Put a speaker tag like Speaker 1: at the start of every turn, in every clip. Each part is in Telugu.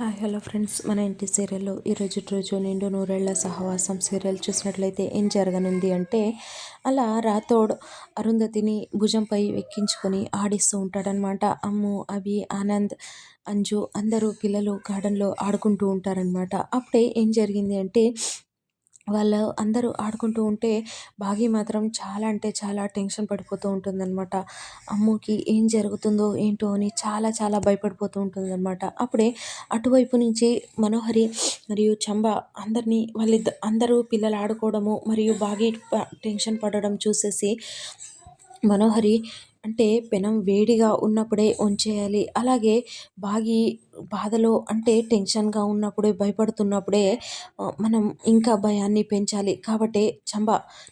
Speaker 1: Hi hello friends. మన ఇంటి సీరియల్లో ఈరోజు రోజు నిండు నూరేళ్ళ సహవాసం సీరియల్ చూసినట్లయితే ఏం జరగనుంది అంటే అలా రాథోడ్ అరుంధతిని భుజంపై ఎక్కించుకొని ఆడిస్తూ ఉంటాడనమాట. అమ్ము అభి ఆనంద్ అంజు అందరూ పిల్లలు గార్డెన్లో ఆడుకుంటూ ఉంటారనమాట. అప్పుడే ఏం జరిగింది అంటే వాళ్ళు అందరూ ఆడుకుంటూ ఉంటే బాగి మాత్రం చాలా అంటే చాలా టెన్షన్ పడిపోతూ ఉంటుందన్నమాట. అమ్ముకి ఏం జరుగుతుందో ఏంటో అని చాలా చాలా భయపడిపోతూ ఉంటుందన్నమాట. అప్పుడే అటువైపు నుంచి మనోహరి మరియు చంబ అందరినీ వాళ్ళిద్ద అందరూ పిల్లలు ఆడుకోవడము మరియు బాగి టెన్షన్ పడడం చూసేసి మనోహరి అంటే పెనం వేడిగా ఉన్నప్పుడే ఉంచేయాలి అలాగే బాగి బాధలో అంటే టెన్షన్గా ఉన్నప్పుడే భయపడుతున్నప్పుడే మనం ఇంకా భయాన్ని పెంచాలి. కాబట్టి చంబ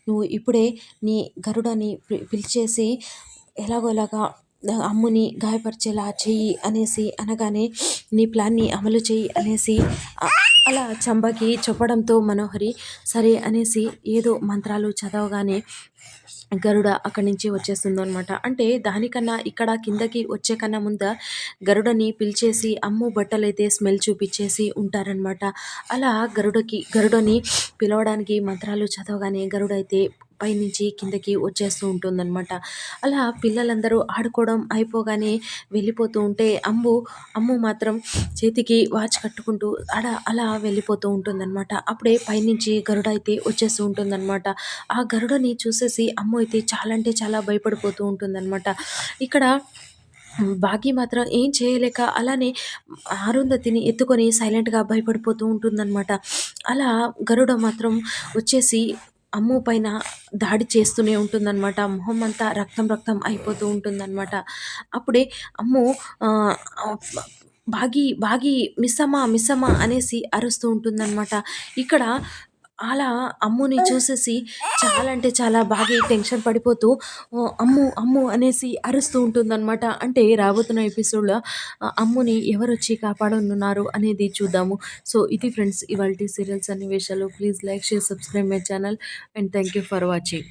Speaker 1: నువ్వు ఇప్పుడే నీ గరుడని పిలిచేసి ఎలాగోలాగా అమ్ముని గాయపరిచేలా చెయ్యి అనేసి అనగానే నీ ప్లాన్ని అమలు చెయ్యి అనేసి అలా చంబకి చెప్పడంతో మనోహరి సరే అనేసి ఏదో మంత్రాలు చదవగానే గరుడ అక్కడి నుంచి వచ్చేస్తుంది అనమాట అంటే దానికన్నా ఇక్కడ కిందకి వచ్చే కన్నా ముంద గరుడని పిలిచేసి అమ్ము బట్టలైతే స్మెల్ చూపించేసి ఉంటారనమాట అలా గరుడకి గరుడని పిలవడానికి మంత్రాలు చదవగానే గరుడైతే పైనుంచి కిందకి వచ్చేస్తూ ఉంటుందన్నమాట. అలా పిల్లలందరూ ఆడుకోవడం అయిపోగానే వెళ్ళిపోతూ ఉంటే అమ్ము అమ్ము మాత్రం చేతికి వాచ్ కట్టుకుంటూ అడ అలా వెళ్ళిపోతూ ఉంటుందన్నమాట. అప్పుడే పైనుంచి గరుడ అయితే వచ్చేస్తూ ఉంటుందన్నమాట. ఆ గరుడని చూసేసి అమ్మ అయితే చాలా అంటే చాలా భయపడిపోతూ ఉంటుందన్నమాట. ఇక్కడ బాగి మాత్రం ఏం చేయలేక అలానే అరుంధతిని ఎత్తుకొని సైలెంట్గా భయపడిపోతూ ఉంటుందన్నమాట. అలా గరుడ మాత్రం వచ్చేసి అమ్ము పైన దాడి చేస్తూనే ఉంటుందన్నమాట. మొహం అంతా రక్తం రక్తం అయిపోతూ ఉంటుందన్నమాట. అప్పుడే అమ్ము బాగి బాగి మిస్సమ్మ మిస్సమ్మ అనేసి అరుస్తూ ఉంటుందన్నమాట. ఇక్కడ అలా అమ్ముని చూసేసి చాలా అంటే చాలా బాగా టెన్షన్ పడిపోతూ అమ్ము అమ్ము అనేసి అరుస్తూ ఉంటుందన్నమాట. అంటే రాబోతున్న ఎపిసోడ్లో అమ్ముని ఎవరు వచ్చి కాపాడనున్నారు అనేది చూద్దాము. సో ఇది ఫ్రెండ్స్ ఇవాళ సీరియల్స్ అన్ని విషయాలు please like share subscribe my channel and thank you for watching.